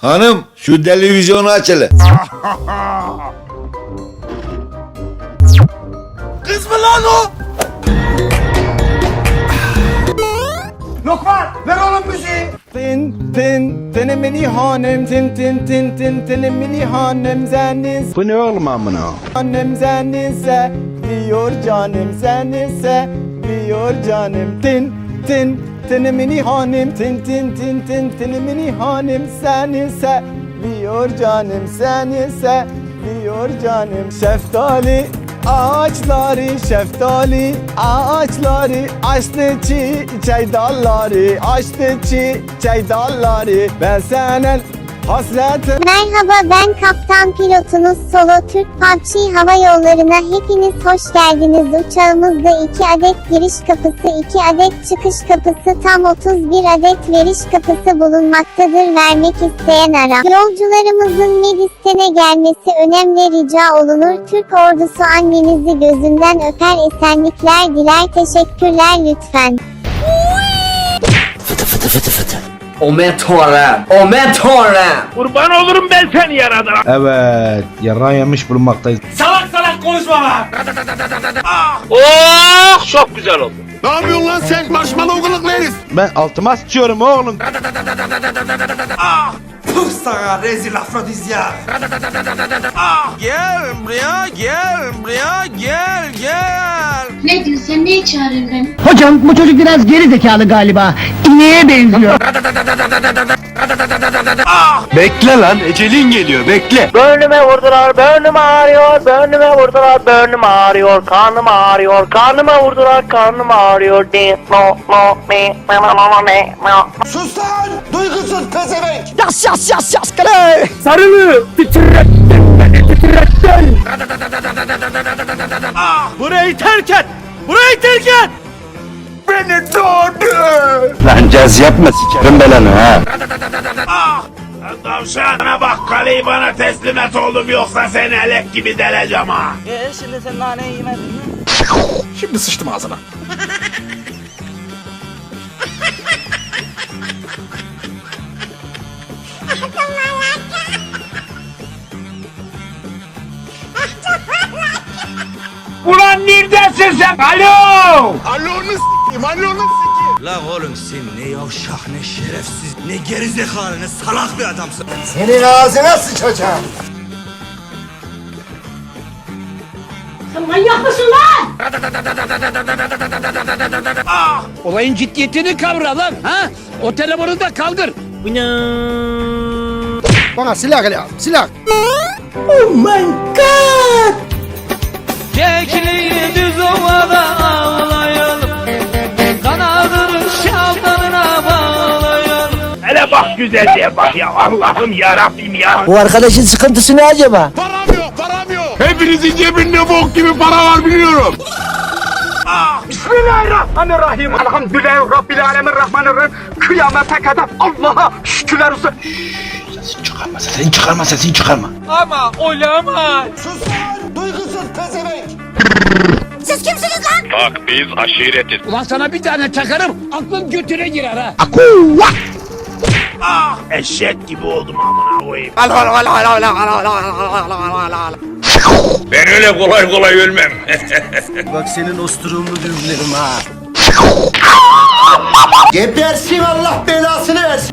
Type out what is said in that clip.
Hanım şu televizyonu aç hele. Kız mı lan o? Lokman ver oğlum müziği. Tin tin tinemini hanem tin tin tin tin tinemini hanem zeniz Bu ne oğlum amına? hanem zenise diyor canım zenise diyor canım tin tin tinemini hanem tin tin tin tin. Tinemini hanem zenise diyor canım zenise diyor canım. Şeftali ağaçları şeftali ağaçları. Açtı çiçek dalları açtı çiçek dalları. Ben senin hasretin Merhaba ben kaptan pilotunuz Solo Türk PUBG Hava Yolları'na hepiniz hoş geldiniz. Uçağımızda 2 adet giriş kapısı, 2 adet çıkış kapısı, tam 31 adet veriş kapısı bulunmaktadır. Vermek isteyen ara. Yolcularımızın Medisten'e gelmesi önemli rica olunur. Türk ordusu annenizi gözünden öper esenlikler diler. Teşekkürler lütfen. Aman tanrım. Aman tanrım. Kurban olurum ben seni yaradana. Evet, yaran yemiş bulunmaktayız. Salak salak konuşma lan. oh çok güzel oldu. Ne yapıyorsun lan sen? Marshmallow herif. Ben altıma sıçıyorum oğlum. Puh sana rezil afrodizyak. Gel buraya gel buraya gel gel. Ne diyorsun sen ne çağırıyorsun beni? Hocam bu çocuk biraz geri zekalı galiba. İneğe benziyor. Bekle lan, ecelin geliyor, bekle. Burnüme vurdular burnum ağrıyor burnüme vurdular burnum ağrıyor karnım ağrıyor karnıma vurdular karnım ağrıyor. Di, no, no, mi, me, me, me, me, me. Sus lan duygusuz pezevenk. Yas yas yas yas kale. sarılı titrettin beni titrettin Burayı terk et. Burayı terk et. Beni doğdu. Lan caz yapma, sikerim belanı ha. Tavşan bana bak kaleyi bana teslim et oğlum yoksa seni elek gibi deleceğim ha. E şimdi sen naneyi yemedin mi? şimdi sıçtım ağzına Ulan neredesin sen? Alo. Alonu s**eyim, alonu s**eyim. La oğlum sen ne yavşak ne şerefsiz ne gerizekalı ne salak bir adamsın. Senin ağzına sıçacağım. Manyak mısın lan? Olayın ciddiyetini kavra lan. Ha? O telefonu da kaldır. bana silah gel silah Kekliği düz ovada ağlayalım. Kanadının şaltanına bağlayalım. Hele bak güzelliğe bak ya Allah'ım ya Rabbim ya. Bu arkadaşın sıkıntısı ne acaba? Param yok, param yok. Hepinizin cebinde bok gibi para var biliyorum. Bismillahirrahmanirrahim. Elhamdülillahi Rabbil alemin rahmanirrahim. Kıyamete kadar Allah'a şükürler olsun. Sesini çıkarma, sesini çıkarma, sesini çıkarma. Ama olamaz. Sus lan duygusuz pezevenk. Ulan sana bir tane çakarım. Aklın götüne girer ha. Ah eşek gibi oldum amına koyayım. Ben öyle kolay kolay ölmem. Bak senin osturumlu düğümlerim ha. Gebersin Allah belasını versin.